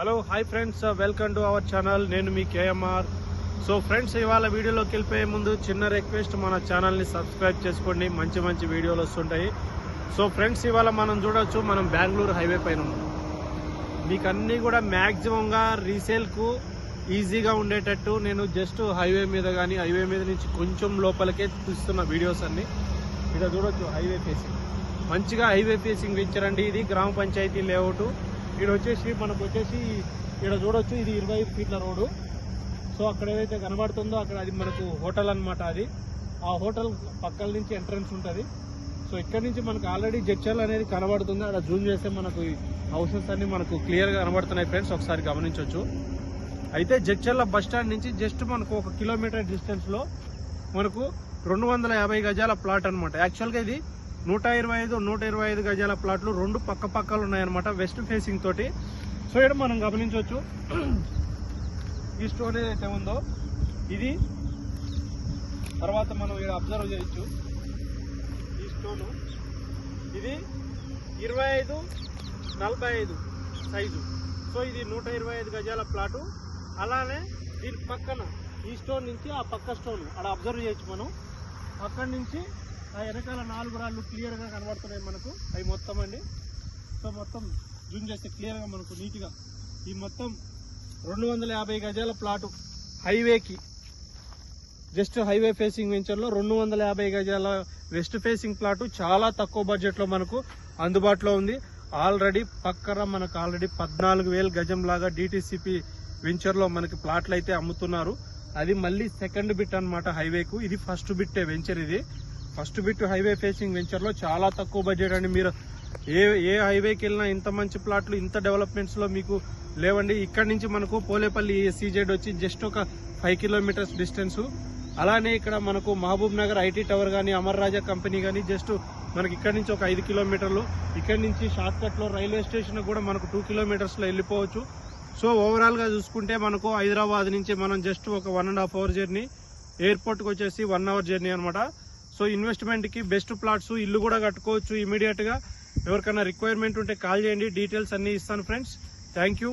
Hello hi friends welcome to our channel నేను మీ KMR. So friends ఇవాళ వీడియోలోకి వెళ్ళిపోయే ముందు చిన్న రిక్వెస్ట్ మన ఛానల్ని సబ్స్క్రైబ్ చేసుకోండి. మంచి మంచి వీడియోలు వస్తుంటాయి. సో ఫ్రెండ్స్ ఇవాళ మనం చూడవచ్చు మనం బెంగళూరు హైవే పైన ఉన్నాం. మీకు అన్నీ కూడా మ్యాక్సిమంగా రీసేల్కు ఈజీగా ఉండేటట్టు నేను జస్ట్ హైవే మీద కానీ హైవే మీద నుంచి కొంచెం లోపలికే తీస్తున్న వీడియోస్ అన్ని. ఇక్కడ చూడవచ్చు హైవే ఫేసింగ్ మంచిగా హైవే ఫేసింగ్ పెంచారండి ఇది గ్రామ పంచాయతీ లేఅవుట్ ఇక్కడ వచ్చేసి మనకు వచ్చేసి ఇక్కడ చూడొచ్చు ఇది ఇరవై ఐదు ఫీట్ల రోడ్డు. సో అక్కడ ఏదైతే కనబడుతుందో అక్కడ అది మనకు హోటల్ అన్నమాట అది. ఆ హోటల్ పక్కల నుంచి ఎంట్రన్స్ ఉంటుంది. సో ఇక్కడ నుంచి మనకు ఆల్రెడీ జడ్చర్లు అనేది కనబడుతుంది. అక్కడ జూమ్ చేస్తే మనకు హౌసెస్ అన్ని మనకు క్లియర్గా కనబడుతున్నాయి ఫ్రెండ్స్. ఒకసారి గమనించవచ్చు అయితే జడ్చర్ల బస్ స్టాండ్ నుంచి జస్ట్ మనకు ఒక కిలోమీటర్ డిస్టెన్స్లో మనకు రెండు వందల యాభై గజాల ప్లాట్ అనమాట యాక్చువల్గా ఇది నూట ఇరవై ఐదు నూట ఇరవై ఐదు గజాల ప్లాట్లు రెండు పక్క పక్కలు ఉన్నాయన్నమాట వెస్ట్ ఫేసింగ్ తోటి. సో ఇక్కడ మనం గమనించవచ్చు ఈ స్టోన్ ఏదైతే ఉందో ఇది తర్వాత మనం ఇక్కడ అబ్జర్వ్ చేయొచ్చు. ఈ స్టోను ఇది ఇరవై ఐదు నలభై ఐదు సైజు. సో ఇది నూట ఇరవై ఐదు గజాల ప్లాటు. అలానే దీని పక్కన ఈ స్టోన్ నుంచి ఆ పక్క స్టోన్ అక్కడ అబ్జర్వ్ చేయొచ్చు మనం. అక్కడి నుంచి ఆ వెనకాల నాలుగు రాళ్ళు క్లియర్గా కనబడుతున్నాయి మనకు. అవి మొత్తం అండి. సో మొత్తం జూమ్ చేస్తే క్లియర్గా మనకు నీట్గా ఈ మొత్తం రెండు వందల యాభై గజాల ప్లాటు హైవేకి జస్ట్ హైవే ఫేసింగ్ వెంచర్లో రెండు వందల యాభై గజాల వెస్ట్ ఫేసింగ్ ప్లాటు చాలా తక్కువ బడ్జెట్లో మనకు అందుబాటులో ఉంది. ఆల్రెడీ పక్కన మనకు ఆల్రెడీ పద్నాలుగు వేల గజం లాగా డిటిసిపి వెంచర్లో మనకి ప్లాట్లు అయితే అమ్ముతున్నారు. అది మళ్ళీ సెకండ్ బిట్ అన్నమాట హైవేకు ఇది ఫస్ట్ బిట్టే వెంచర్ ఇది. ఫస్ట్ బిట్ హైవే ఫేసింగ్ వెంచర్లో చాలా తక్కువ బడ్జెట్ అండి. మీరు ఏ ఏ హైవేకి వెళ్ళినా ఇంత మంచి ప్లాట్లు ఇంత డెవలప్మెంట్స్లో మీకు లేవండి. ఇక్కడ నుంచి మనకు పోలేపల్లి సీజెడ్ వచ్చి జస్ట్ ఒక ఫైవ్ కిలోమీటర్స్ డిస్టెన్స్ అలానే ఇక్కడ మనకు మహబూబ్ నగర్ ఐటీ టవర్ కానీ అమర్ రాజా కంపెనీ కానీ జస్ట్ మనకి ఇక్కడ నుంచి ఒక ఐదు కిలోమీటర్లు ఇక్కడ నుంచి షార్ట్కట్లో రైల్వే స్టేషన్ కూడా మనకు టూ కిలోమీటర్స్లో వెళ్ళిపోవచ్చు. సో ఓవరాల్గా చూసుకుంటే మనకు హైదరాబాద్ నుంచి మనం జస్ట్ ఒక one and half hour journey ఎయిర్పోర్ట్కి వచ్చేసి వన్ అవర్ జర్నీ అనమాట సో ఇన్వెస్ట్మెంట్కి బెస్ట్ ప్లాట్స్ ఇల్లు కూడా కట్టుకోవచ్చు ఇమీడియట్గా ఎవరికైనా రిక్వైర్మెంట్ ఉంటే కాల్ చేయండి. డీటెయిల్స్ అన్నీ ఇస్తాను ఫ్రెండ్స్ థ్యాంక్ యూ